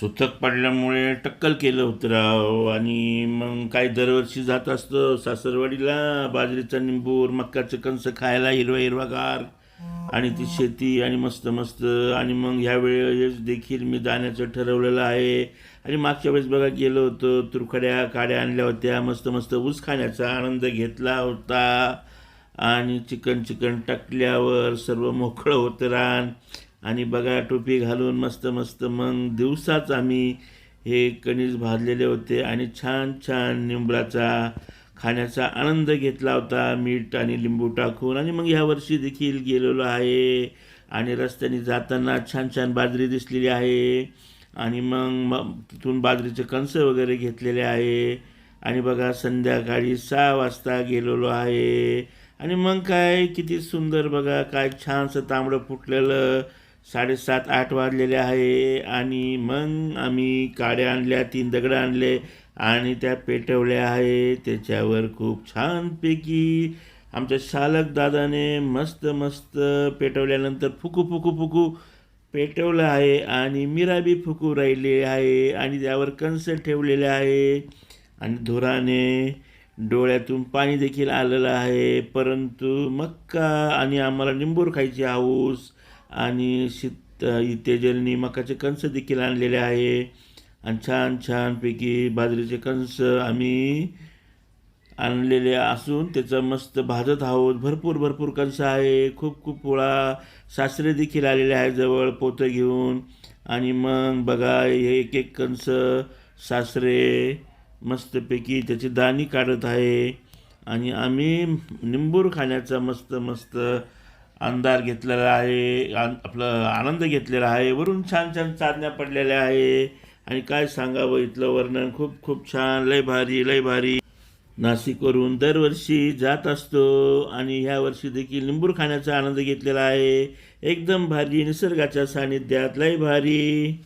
सुतक पडल्यामुळे टक्कल केलं होतं राव. आणि मग काय दरवर्षी जात असतं सासरवाडीला बाजरीचा निंबूर मक्काचं कंस खायला हिरवा हिरवागार आणि ती शेती आणि मस्त मस्त. आणि मग ह्या वेळेस देखील मी जाण्याचं ठरवलेलं आहे. आणि मागच्या वेळेस बघा गेलो होतो तुरखड्या काड्या आणल्या होत्या मस्त मस्त ऊस खाण्याचा आनंद घेतला होता. आणि चिकन चिकन टाकल्यावर सर्व मोकळं होतं रान. आणि बघा टोपी घालून मस्त मस्त मग दिवसाच आम्ही हे कणीस भाजलेले होते आणि छान छान निंबळाचा खाण्याचा आनंद घेतला होता. मीठ आणि लिंबू टाकून. आणि मग ह्या वर्षी देखील गेलेलो आहे. आणि रस्त्याने जाताना छान छान बाजरी दिसलेली आहे. आणि मग मग तिथून बाजरीचे कणस वगैरे घेतलेले आहे. आणि बघा संध्याकाळी सहा वाजता गेलेलो आहे. आणि मग काय किती सुंदर बघा काय छानसं तांबडं फुटलेलं. साडेसात आठ वाजलेले आहे आणि मग आम्ही काड्या आणल्या तीन दगडं आणले आणि त्या पेटवल्या आहे. त्याच्यावर खूप छानपैकी आमच्या शालक दादाने मस्त मस्त पेटवल्यानंतर फुकू फुकू फुकू पेटवलं आहे आणि मिरा बी फुकू राहिलेली आहे आणि त्यावर कंस ठेवलेले आहे. आणि धुराने डोळ्यातून पाणी देखील आलेलं आहे. परंतु मक्का आणि आम्हाला निंबूर खायची हाऊस आणि शीत तेजलनी मकाचे कंस देखील आणलेले आहे. आणि छान छानपैकी बाजरीचे कंस आम्ही आणलेले असून त्याचं मस्त भाजत आहोत. भरपूर भरपूर कंस आहे. खूप खूप पोळा सासरे देखील आलेले आहे जवळ पोतं घेऊन. आणि मग बघा हे एक एक कंस सासरे मस्तपैकी त्याची दाणी काढत आहे. आणि आम्ही निंबूर खाण्याचा मस्त मस्त अंधार घेतलेला आहे आपलं आनंद घेतलेला आहे वरून छान छान चांदण्या पडलेल्या आहे. आणि काय सांगावं इथलं वर्णन? खूप खूप छान. लय भारी लय भारी. नाशिकवरून दरवर्षी जात असतो आणि ह्या वर्षी देखील लिंबूर खाण्याचा आनंद घेतलेला आहे. एकदम भारी निसर्गाच्या सानिध्यात. लय भारी.